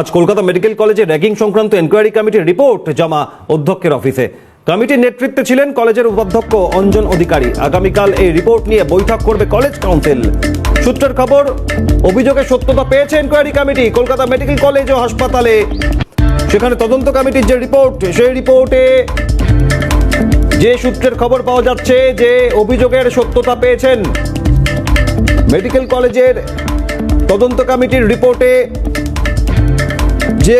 আজ কলকাতা মেডিকেল কলেজে র্যাগিং সংক্রান্ত এনকোয়ারি কমিটির রিপোর্ট জমা অধ্যক্ষের অফিসে কমিটির নেতৃত্বে ছিলেন কলেজের উপাধ্যক্ষ অঞ্জন অধিকারী। আগামীকাল এই রিপোর্ট নিয়ে বৈঠক করবে কলেজ কাউন্সিল সূত্রের খবর অভিযোগের সত্যতা পেয়েছে enquiry committee, Kolkata medical college ও হাসপাতালে। সেখানে তদন্ত কমিটির যে রিপোর্ট সেই রিপোর্টে যে সূত্রের খবর পাওয়া যাচ্ছে যে অভিযোগের সত্যতা পেয়েছেন, মেডিকেল কলেজের তদন্ত কমিটির রিপোর্টে যে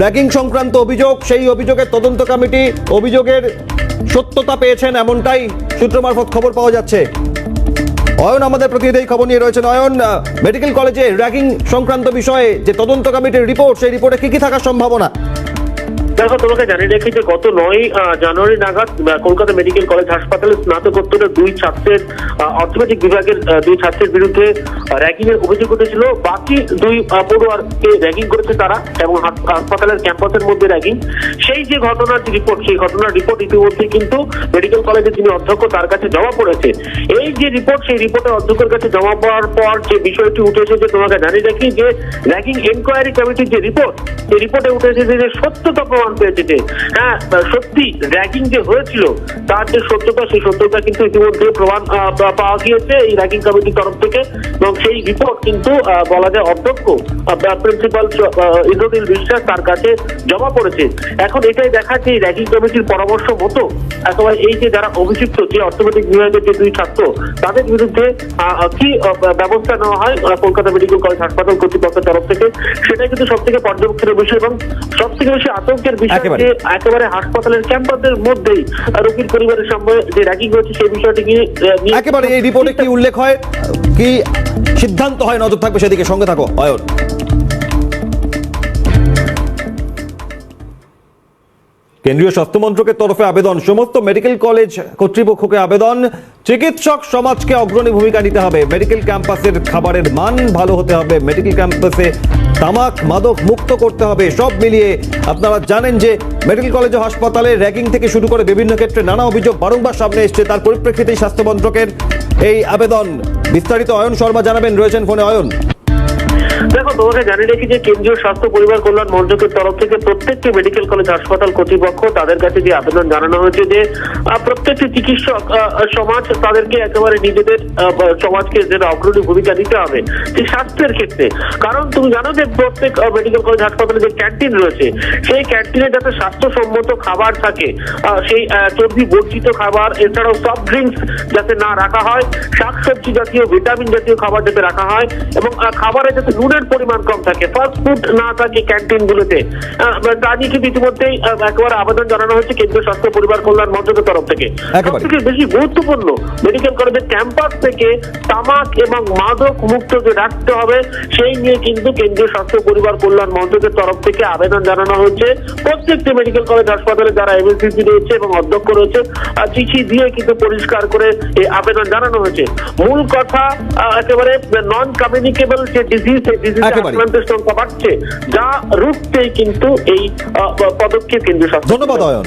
র্যাগিং সংক্রান্ত অভিযোগ, সেই অভিযোগের তদন্ত কমিটি অভিযোগের সত্যতা পেয়েছেন এমনটাই সূত্র মারফত খবর পাওয়া যাচ্ছে। অয়ন আমাদের প্রতিনিধি খবর নিয়ে রয়েছেন। অয়ন মেডিকেল কলেজে র্যাগিং সংক্রান্ত বিষয়ে যে তদন্ত কমিটির রিপোর্ট, সেই রিপোর্টে কি কি থাকার সম্ভাবনা? দেখো, তোমাকে জানিয়ে রাখি যে গত নয় জানুয়ারি নাগাদ কলকাতা মেডিকেল কলেজ হাসপাতালে স্নাতকোত্তরের দুই ছাত্রের অর্থোপেডিক বিভাগের দুই ছাত্রের বিরুদ্ধে র্যাগিং এর অভিযোগ উঠেছিল। বাকি দুই পড়ুয়ারকে র্যাগিং করেছে তারা এবং হাসপাতালের ক্যাম্পাসের মধ্যে র্যাগিং। সেই যে ঘটনার রিপোর্ট, সেই ঘটনার রিপোর্ট ইতিমধ্যে কিন্তু মেডিকেল কলেজের যিনি অধ্যক্ষ, তার কাছে জমা পড়েছে। এই যে রিপোর্ট, সেই রিপোর্টের অধ্যক্ষের কাছে জমা পড়ার পর যে বিষয়টি উঠেছে যে তোমাকে জানিয়ে রাখি যে র্যাগিং এনকোয়ারি কমিটির যে রিপোর্ট এই রিপোর্টে উঠে এসেছে যে সত্যতা প্রমাণ পেয়েছে যে হ্যাঁ সত্যি র্যাগিং যে হয়েছিল, তার যে সত্যতা, সেই সত্যতা কিন্তু ইতিমধ্যে প্রমাণ পাওয়া গিয়েছে এই র্যাগিং কমিটির তরফ থেকে। এবং সেই রিপোর্ট কিন্তু বলা যায় অধ্যক্ষ প্রিন্সিপাল ইন্দ্রনীল বিশ্বাস তার কাছে জমা পড়েছে। এখন এটাই দেখা যে র্যাগিং কমিটির পরামর্শ মতো, একেবারে এই যে যারা অভিযুক্ত, যে অর্থনৈতিক বিভাগের যে দুই ছাত্র, তাদের বিরুদ্ধে কি ব্যবস্থা নেওয়া হয় কলকাতা মেডিকেল কলেজ হাসপাতাল কর্তৃপক্ষের তরফ থেকে, সেটাই কিন্তু সব থেকে পর্যবেক্ষণের বিষয় এবং সব থেকে বেশি আতঙ্কের বিষয় একেবারে। যে একেবারে হাসপাতালের ক্যাম্পাসের মধ্যেই রোগীর পরিবারের সঙ্গে যে র্যাগিং হয়েছে সেই বিষয়টি একেবারে এই রিপোর্টে কি উল্লেখ হয়? কি সিদ্ধান্ত হয়? নজর থাকবে সেদিকে। সঙ্গে থাকো অয়ন। কেন্দ্রীয় স্বাস্থ্য মন্ত্রকের তরফে আবেদন। সমস্ত মেডিকেল কলেজ কর্তৃপক্ষকে আবেদন। চিকিৎসক সমাজকে অগ্রণী ভূমিকা নিতে হবে। মেডিকেল ক্যাম্পাসের খাবারের মান ভালো হতে হবে। মেডিকেল ক্যাম্পাসে তামাক মাদক মুক্ত করতে হবে, সব মিলিয়ে আপনারা জানেন যে মেডিকেল কলেজ ও হাসপাতালে র্যাগিং থেকে শুরু করে বিভিন্ন ক্ষেত্রে নানা অভিযোগ বারংবার সামনে এসছে। তার পরিপ্রেক্ষিতেই স্বাস্থ্য মন্ত্রকের এই আবেদন। বিস্তারিত অয়ন শর্মা জানাবেন, রয়েছেন ফোনে। অয়ন। দেখো তোমাকে জানিয়ে রেখি যে কেন্দ্রীয় স্বাস্থ্য পরিবার কল্যাণ মন্ত্রকের তরফ থেকে প্রত্যেকটি মেডিকেল কলেজ, হাসপাতাল কর্তৃপক্ষ তাদের কাছে যে আবেদন জানানো হয়েছে যে প্রত্যেকটি চিকিৎসক সমাজ তাদেরকে একেবারে নিজেদের সমাজকে যেটা অগ্রণী ভূমিকা নিতে হবে সেই স্বাস্থ্যের ক্ষেত্রে। কারণ তুমি জানো যে প্রত্যেক মেডিকেল কলেজ, হাসপাতালে যে ক্যান্টিন রয়েছে, সেই ক্যান্টিনে যাতে স্বাস্থ্যসম্মত খাবার থাকে সেই চর্বি বর্জিত খাবার, এছাড়াও সফট ড্রিঙ্কস যাতে না রাখা হয়, শাকসবজি জাতীয় ভিটামিন জাতীয় খাবার যাতে রাখা হয়, এবং খাবারে যাতে নুনের পরিমাণ কম থাকে। ফাস্ট ফুড না থাকে ক্যান্টিন গুলোতে তা নিয়ে কিন্তু ইতিমধ্যেই একেবারে আবেদন জানানো হয়েছে কেন্দ্রীয় স্বাস্থ্য পরিবার কল্যাণ মন্ত্রকের তরফ থেকে। সবথেকে বেশি গুরুত্বপূর্ণ মেডিকেল কলেজের ক্যাম্পাস থেকে তামাক এবং মাদক মুক্ত যে রাখতে হবে সেই নিয়ে কিন্তু কেন্দ্রীয় স্বাস্থ্য পরিবার কল্যাণ মন্ত্রকের তরফ থেকে আবেদন জানানো হয়েছে। প্রত্যেকটি মেডিকেল কলেজ হাসপাতালে যারা এমএসসিপি রয়েছে এবং অধ্যক্ষ রয়েছে চিঠি দিয়ে কিন্তু পরিষ্কার করে এই আবেদন জানানো হয়েছে। মূল কথা একেবারে নন কমিউনিকেবল যে ডিজিজ সেই ডিজিজ সংখ্যা বাড়ছে যা রুখতেই কিন্তু এই পদক্ষেপ কেন্দ্রীয় ধন্যবাদ অয়ন।